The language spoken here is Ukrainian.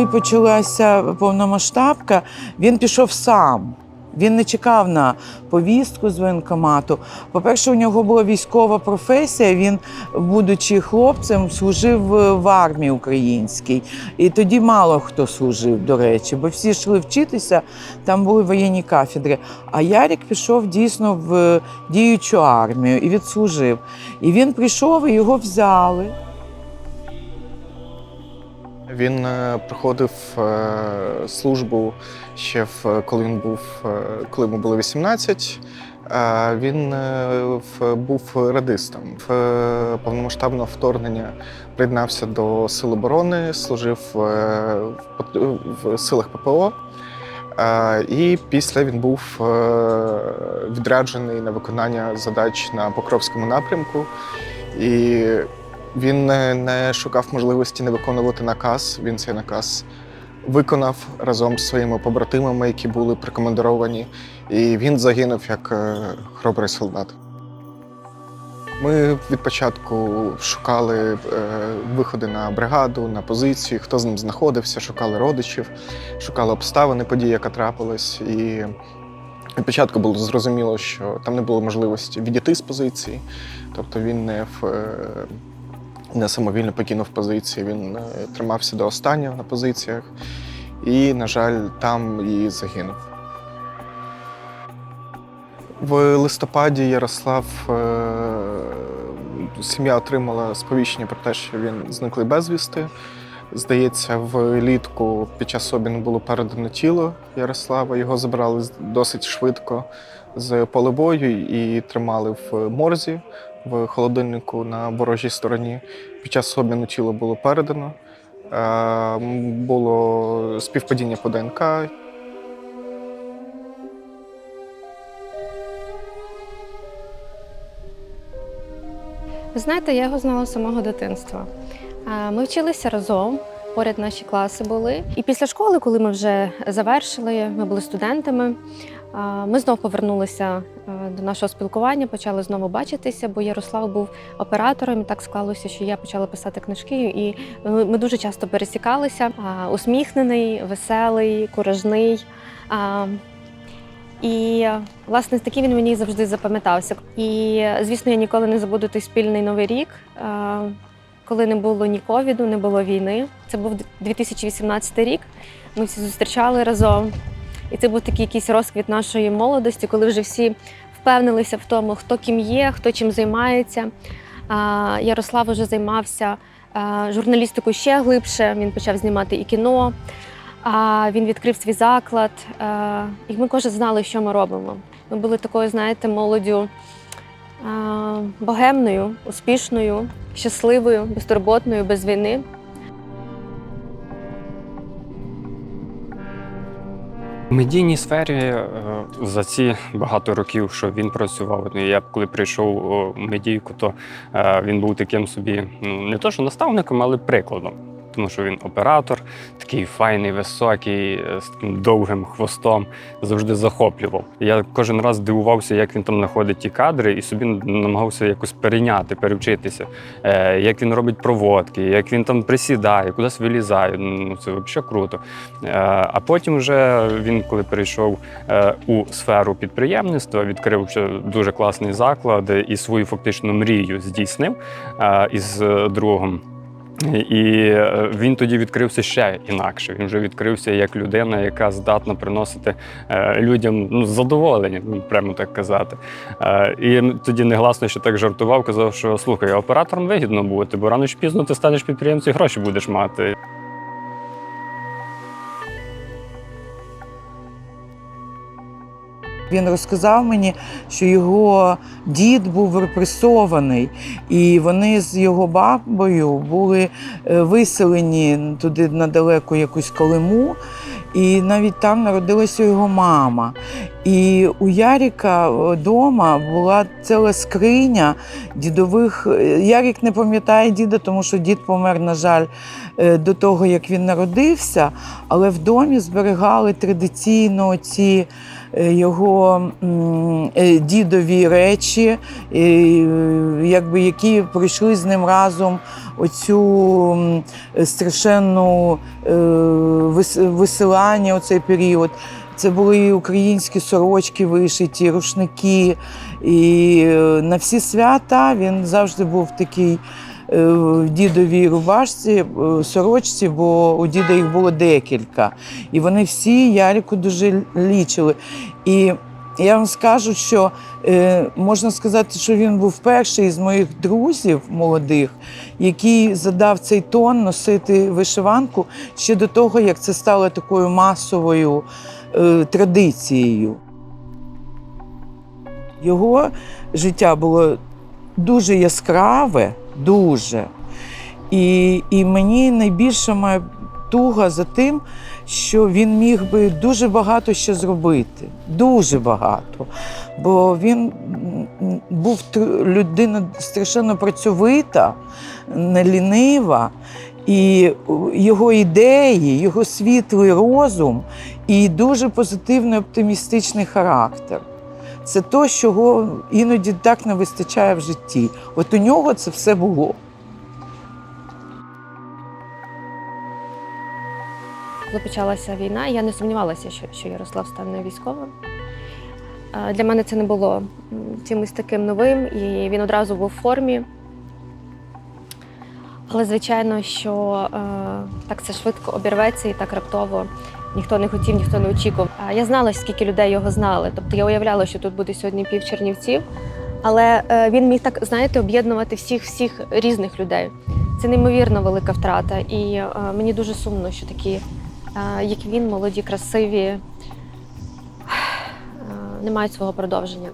коли почалася повномасштабка, він пішов сам. Він не чекав на повістку з воєнкомату. По-перше, у нього була військова професія. Він, будучи хлопцем, служив в армії українській. І тоді мало хто служив, до речі, бо всі йшли вчитися, там були воєнні кафедри. А Ярік пішов дійсно в діючу армію і відслужив. І він прийшов, і його взяли. Він е, проходив е, службу ще в коли він був, е, коли йому було 18. Е, Він був радистом. В повномасштабного вторгнення приєднався до Сил оборони, служив в силах ППО. І після він був відряджений на виконання задач на Покровському напрямку. І він не, шукав можливості не виконувати наказ. Він цей наказ виконав разом з своїми побратимами, які були прикомандировані. І він загинув як е, хоробрий солдат. Ми від початку шукали е, виходи на бригаду, на позицію, хто з ним знаходився, шукали родичів, шукали обставини події, яка трапилась. І від початку було зрозуміло, що там не було можливості відійти з позиції. Тобто він не в. Не самовільно покинув позиції, він е, тримався до останнього на позиціях і, на жаль, там і загинув. В листопаді Ярослав е, сім'я отримала сповіщення про те, що він зниклий безвісти. Здається, влітку під час обміну було передано тіло Ярослава. Його забрали досить швидко з поле бою і тримали в морзі в холодильнику на ворожій стороні. Під час обміну тіло було передано. Е, Було співпадіння по ДНК. Ви знаєте, я його знала з самого дитинства. Ми вчилися разом, поряд наші класи були. І після школи, коли ми вже завершили, ми були студентами. Ми знову повернулися е, до нашого спілкування, почали знову бачитися, бо Ярослав був оператором. І так склалося, що я почала писати книжки, і ми дуже часто пересікалися. Усміхнений, веселий, куражний. І власне такий він мені завжди запам'ятався. І звісно, я ніколи не забуду той спільний новий рік, коли не було ні ковіду, не було війни. Це був 2018 рік. Ми всі зустрічали разом. І це був такий якийсь розквіт нашої молодості, коли вже всі впевнилися в тому, хто ким є, хто чим займається. Ярослав вже займався журналістикою ще глибше. Він почав знімати і кіно. Він відкрив свій заклад, і ми кожен знали, що ми робимо. Ми були такою, знаєте, молоддю богемною, успішною, щасливою, безтурботною, без війни. У медійній сфері е, за ці багато років, що він працював, я коли прийшов у в медійку, то е, він був таким собі, ну не то що наставником, але прикладом. Тому що він оператор, такий файний, високий, е, з таким довгим хвостом, завжди захоплював. Я кожен раз дивувався, як він там знаходить ті кадри, і собі намагався якось перейняти, перевчитися, е, як він робить проводки, як він там присідає, кудись вилізає. Ну це взагалі круто. Е, А потім, вже він, коли перейшов у сферу підприємництва, відкрив дуже класний заклад і свою фактично мрію здійснив із другом. І е, він тоді відкрився ще інакше. Він вже відкрився як людина, яка здатна приносити е, людям ну, задоволення, прямо так казати. Е, І тоді негласно ще так жартував, казав, що слухай, оператором вигідно бути, бо рано чи пізно ти станеш підприємцем і гроші будеш мати. Він розказав мені, що його дід був репресований, і вони з його бабою були е, виселені туди на далеку якусь Колиму, і навіть там народилася його мама. І у Яріка вдома була ціла скриня дідових. е, Ярік не пам'ятає діда, тому що дід помер, на жаль, е, до того, як він народився, але в домі зберігали традиційно ці е, його е, дідові речі, е, якби, які пройшли з ним разом оцю страшенну е, висилання у цей період. Це були і українські сорочки вишиті, рушники. І е, на всі свята він завжди був такий е, в дідовій рубашці, е, сорочці, бо у діда їх було декілька. І вони всі Ярику дуже лічили. І я вам скажу, що можна сказати, що він був перший з моїх друзів молодих, який задав цей тон носити вишиванку ще до того, як це стало такою масовою традицією. Його життя було дуже яскраве, дуже. І, і мені найбільше моя туга за тим, що він міг би дуже багато ще зробити. Дуже багато. Бо він був людина страшенно працьовита, не лінива. І його ідеї, його світлий розум і дуже позитивний оптимістичний характер. Це то, чого іноді так не вистачає в житті. От у нього це все було. Коли почалася війна, я не сумнівалася, що, що Ярослав стане військовим. Для мене це не було чимось таким новим, і він одразу був в формі. Але звичайно, що е, так це швидко обірветься і так раптово ніхто не хотів, ніхто не очікував. Я знала, скільки людей його знали. Тобто я уявляла, що тут буде сьогодні пів чернівців. Але е, він міг так, знаєте, об'єднувати всіх всіх різних людей. Це неймовірно велика втрата. І е, мені дуже сумно, що такі, е, як він, молоді, красиві, не мають свого продовження.